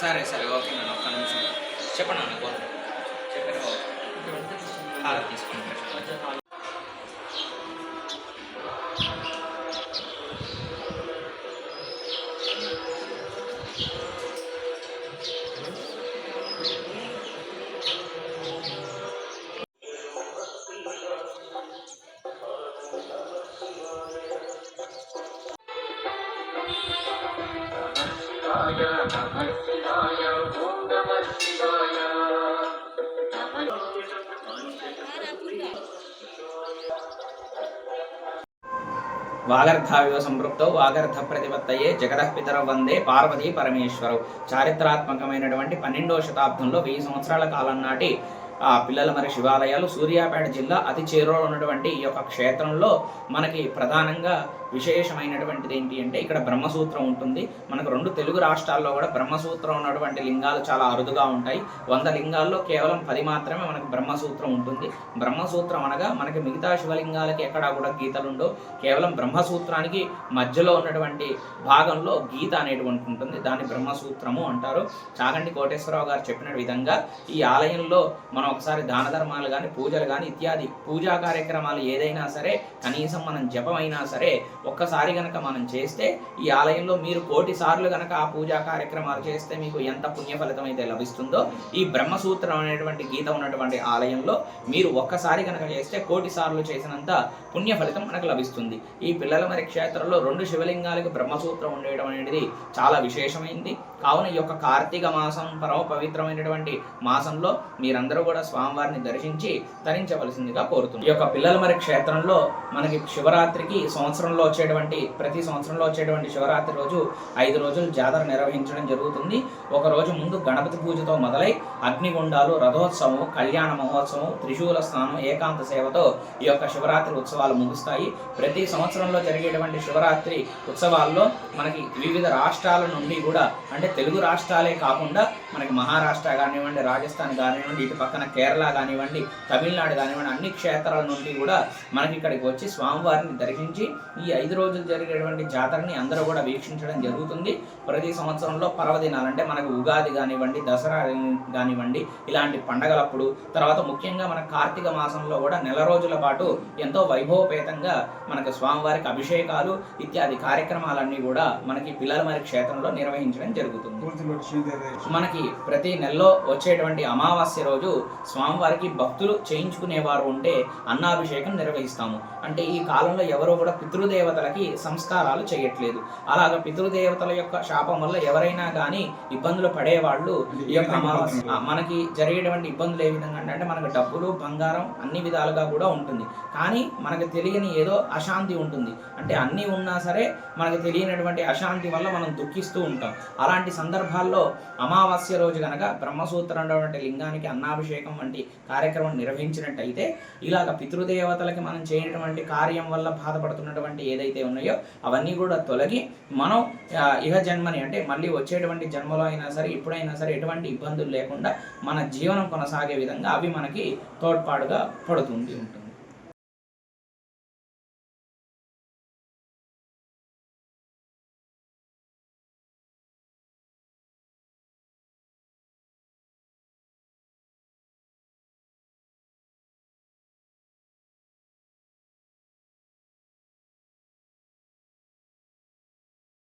సరే సరే okay madam ఒక్క నిమిషం చెప్పండి అన్న గోత్రం చెప్పండి హారతి తీసుకోండి ప్రశాంత్. వాగర్థావివ సంపృక్తో వాగర్థ ప్రతిపత్తయే జగదః వందే పార్వతీ పరమేశ్వరవు చారిత్రాత్మకమైనటువంటి పన్నెండవ శతాబ్దంలో వెయ్యి సంవత్సరాల కాలం నాటి ఆ పిల్లల మరి శివాలయాలు సూర్యాపేట జిల్లా అతి చేరువలో ఉన్నటువంటి ఈ యొక్క క్షేత్రంలో మనకి ప్రధానంగా విశేషమైనటువంటిది ఏంటి అంటే ఇక్కడ బ్రహ్మసూత్రం ఉంటుంది. మనకు రెండు తెలుగు రాష్ట్రాల్లో కూడా బ్రహ్మసూత్రం ఉన్నటువంటి లింగాలు చాలా అరుదుగా ఉంటాయి. వంద లింగాల్లో కేవలం పది మాత్రమే మనకు బ్రహ్మసూత్రం ఉంటుంది. బ్రహ్మసూత్రం అనగా మనకి మిగతా శివలింగాలకి ఎక్కడా కూడా గీతలు ఉండవు. కేవలం బ్రహ్మసూత్రానికి మధ్యలో ఉన్నటువంటి భాగంలో గీత అనేటువంటి ఉంటుంది. దాన్ని బ్రహ్మసూత్రము అంటారు. చాగంటి కోటేశ్వరరావు గారు చెప్పిన విధంగా ఈ ఆలయంలో మనం ఒకసారి దాన ధర్మాలు కానీ పూజలు కానీ ఇత్యాది పూజా కార్యక్రమాలు ఏదైనా సరే కనీసం మనం జపం అయినా సరే ఒక్కసారి గనక మనం చేస్తే ఈ ఆలయంలో మీరు కోటి సార్లు గనక ఆ పూజా కార్యక్రమాలు చేస్తే మీకు ఎంత పుణ్య ఫలితం అయితే లభిస్తుందో ఈ బ్రహ్మసూత్రం అనేటువంటి గీత ఉన్నటువంటి ఆలయంలో మీరు ఒక్కసారి గనక చేస్తే కోటి సార్లు చేసినంత పుణ్య ఫలితం మనకు లభిస్తుంది. ఈ పిల్లల మరి క్షేత్రంలో రెండు శివలింగాలకు బ్రహ్మసూత్రం ఉండేయడం అనేది చాలా విశేషమైంది. కావున ఈ యొక్క కార్తీక మాసం పరమ పవిత్రమైనటువంటి మాసంలో మీరందరూ కూడా స్వామివారిని దర్శించి ధరించవలసిందిగా కోరుతుంది. ఈ యొక్క పిల్లల మరి క్షేత్రంలో మనకి శివరాత్రికి సంవత్సరంలో వచ్చేటువంటి ప్రతి సంవత్సరంలో వచ్చేటువంటి శివరాత్రి రోజు ఐదు రోజులు జాతర నిర్వహించడం జరుగుతుంది. ఒక రోజు ముందు గణపతి పూజతో మొదలై అగ్నిగుండాలు రథోత్సవం కళ్యాణ మహోత్సవం త్రిశూల స్నానం ఏకాంత సేవతో ఈ యొక్క శివరాత్రి ఉత్సవాలు ముగుస్తాయి. ప్రతి సంవత్సరంలో జరిగేటువంటి శివరాత్రి ఉత్సవాల్లో మనకి వివిధ రాష్ట్రాల నుండి కూడా అంటే తెలుగు రాష్ట్రాలే కాకుండా మనకి మహారాష్ట్ర కానివ్వండి రాజస్థాన్ కానివ్వండి ఇటు పక్కన కేరళ కానివ్వండి తమిళనాడు కానివ్వండి అన్ని క్షేత్రాల నుండి కూడా మనకి ఇక్కడికి వచ్చి స్వామివారిని దర్శించి ఈ ఐదు రోజులు జరిగేటువంటి జాతరని అందరూ కూడా వీక్షించడం జరుగుతుంది. ప్రతి సంవత్సరంలో పర్వదినాలు అంటే మనకు ఉగాది కానివ్వండి దసరా కానివ్వండి ఇలాంటి పండగలప్పుడు తర్వాత ముఖ్యంగా మన కార్తీక మాసంలో కూడా నెల రోజుల పాటు ఎంతో వైభవపేతంగా మనకు స్వామివారికి అభిషేకాలు ఇత్యాది కార్యక్రమాలన్నీ కూడా మనకి పిల్లల మరి క్షేత్రంలో నిర్వహించడం జరుగుతుంది. మనకి ప్రతి నెలలో వచ్చేటువంటి అమావాస్య రోజు స్వామివారికి భక్తులు చేయించుకునేవారు ఉంటే అన్నాభిషేకం నిర్వహిస్తాము. అంటే ఈ కాలంలో ఎవరో కూడా పితృదేవతలకి సంస్కారాలు చేయట్లేదు. అలాగ పితృదేవతల యొక్క శాపం వల్ల ఎవరైనా కానీ ఇబ్బందులు పడేవాళ్ళు ఈ యొక్క అమావాస్య మనకి జరిగేటువంటి ఇబ్బందులు ఏ విధంగా అంటే మనకు డబ్బులు బంగారం అన్ని విధాలుగా కూడా ఉంటుంది. కానీ మనకు తెలియని ఏదో అశాంతి ఉంటుంది. అంటే అన్నీ ఉన్నా సరే మనకు తెలియనటువంటి అశాంతి వల్ల మనం దుఃఖిస్తూ ఉంటాం. అలాంటి సందర్భాల్లో అమావాస్య రోజు కనుక బ్రహ్మసూత్రం అనేటువంటి లింగానికి అన్నాభిషేకం వంటి కార్యక్రమం నిర్వహించినట్టయితే ఇలాగ పితృదేవతలకి మనం చేయనటువంటి కార్యం వల్ల బాధపడుతున్నటువంటి ఏదైతే ఉన్నాయో అవన్నీ కూడా తొలగి మనం ఇహ జన్మని అంటే మళ్ళీ వచ్చేటువంటి జన్మలో అయినా సరే ఇప్పుడైనా సరే ఎటువంటి ఇబ్బందులు లేకుండా మన జీవనం కొనసాగే విధంగా అవి మనకి తోడ్పాటుగా పడుతుంది. ఉంటుంది